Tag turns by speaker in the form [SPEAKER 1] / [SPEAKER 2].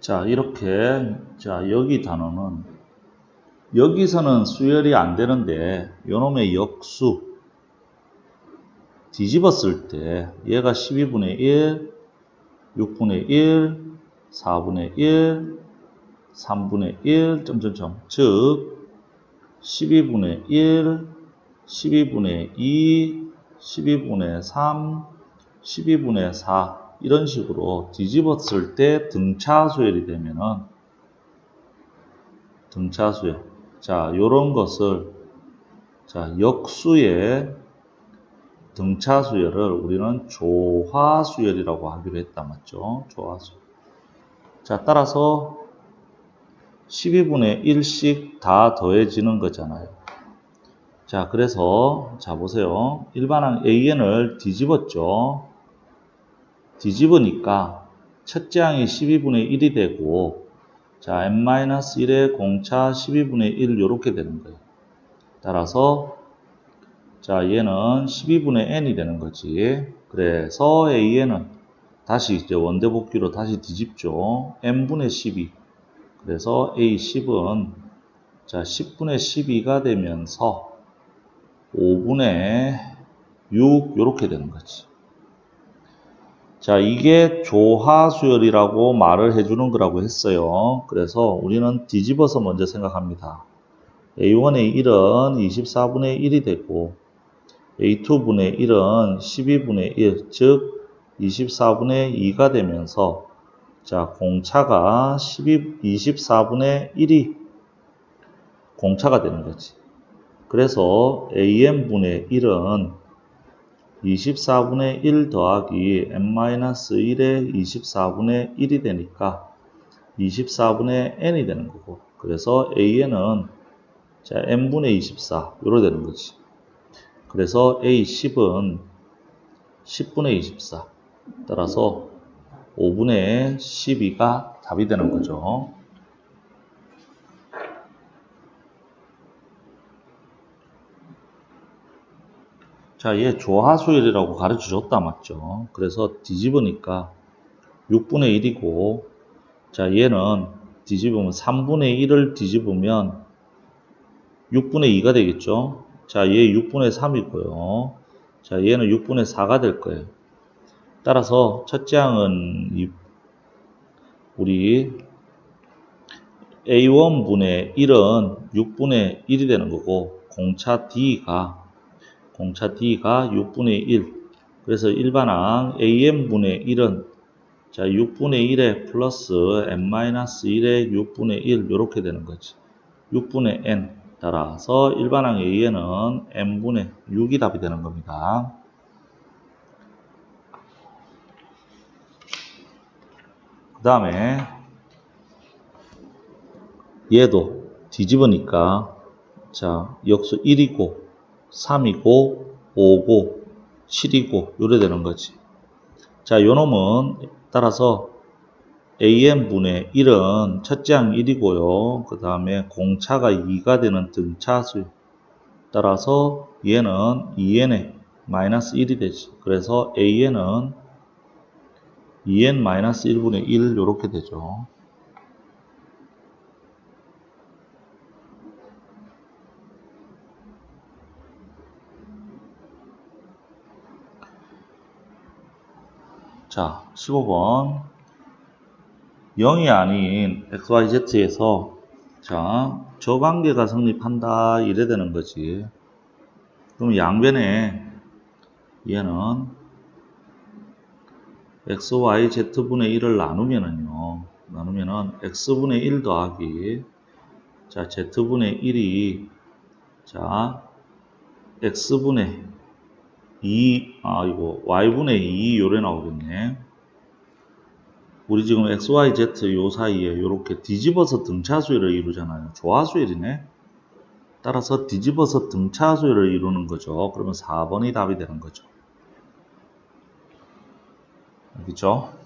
[SPEAKER 1] 자, 이렇게, 자, 여기 단어는, 여기서는 수열이 안 되는데, 요놈의 역수, 뒤집었을 때, 얘가 12분의 1, 6분의 1, 4분의 1, 3분의 1, 점점점. 즉, 12분의 1, 12분의 2, 12분의 3, 12분의 4 이런 식으로 뒤집었을 때 등차 수열이 되면은 등차 수열. 자 요런 것을 자 역수의 등차 수열을 우리는 조화 수열이라고 하기로 했다. 맞죠? 조화 수열. 자 따라서 12분의 1씩 다 더해지는 거잖아요. 자, 그래서, 자, 보세요. 일반항 AN을 뒤집었죠. 뒤집으니까, 첫째 항이 12분의 1이 되고, 자, n-1의 공차 12분의 1, 요렇게 되는 거예요. 따라서, 자, 얘는 12분의 n이 되는 거지. 그래서 AN은 다시 이제 원대복귀로 다시 뒤집죠. n분의 12. 그래서 A10은, 자, 10분의 12가 되면서, 5분의 6 이렇게 되는 거지. 자, 이게 조화수열이라고 말을 해주는 거라고 했어요. 그래서 우리는 뒤집어서 먼저 생각합니다. A1의 1은 24분의 1이 되고 A2분의 1은 12분의 1, 즉 24분의 2가 되면서 자, 공차가 12, 24분의 1이 공차가 되는 거지. 그래서 am분의 1은 24분의 1 더하기 n-1의 24분의 1이 되니까 24분의 n이 되는 거고. 그래서 an은 자 n분의 24 요로 되는 거지. 그래서 a10은 10분의 24 따라서 5분의 12가 답이 되는 거죠. 자, 얘 조하수열이라고 가르쳐 줬다 맞죠? 그래서 뒤집으니까 6분의 1이고 자, 얘는 뒤집으면 3분의 1을 뒤집으면 6분의 2가 되겠죠? 자, 얘 6분의 3이고요. 자, 얘는 6분의 4가 될 거예요. 따라서 첫째 항은 이- 우리 A1분의 1은 6분의 1이 되는 거고 공차 D가 공차 D가 6분의 1. 그래서 일반항 AM분의 1은 자 6분의 1에 플러스 n-1에 6분의 1 이렇게 되는 거지. 6분의 n 따라서 일반항 AN은 n분의 6이 답이 되는 겁니다. 그 다음에 얘도 뒤집으니까 자 역수 1이고 3이고 5고 7이고 요래 되는 거지. 자, 요 놈은 따라서 AN분의 1은 첫째 항 1이고요. 그 다음에 공차가 2가 되는 등차수. 따라서 얘는 2n에 마이너스 1이 되지. 그래서 AN은 2n 마이너스 1분의 1 요렇게 되죠. 자, 15번. 0이 아닌 XYZ에서 자, 저 관계가 성립한다 이래 되는 거지. 그럼 양변에 얘는 XYZ분의 1을 나누면은요. 나누면은 X분의 1 더하기 자, Z분의 1이 자, X분의 2, 아, 이거, y분의 2 요래 나오겠네. 우리 지금 x, y, z 요 사이에 이렇게 뒤집어서 등차수열을 이루잖아요. 조화수열이네. 따라서 뒤집어서 등차수열을 이루는 거죠. 그러면 4번이 답이 되는 거죠. 알겠죠?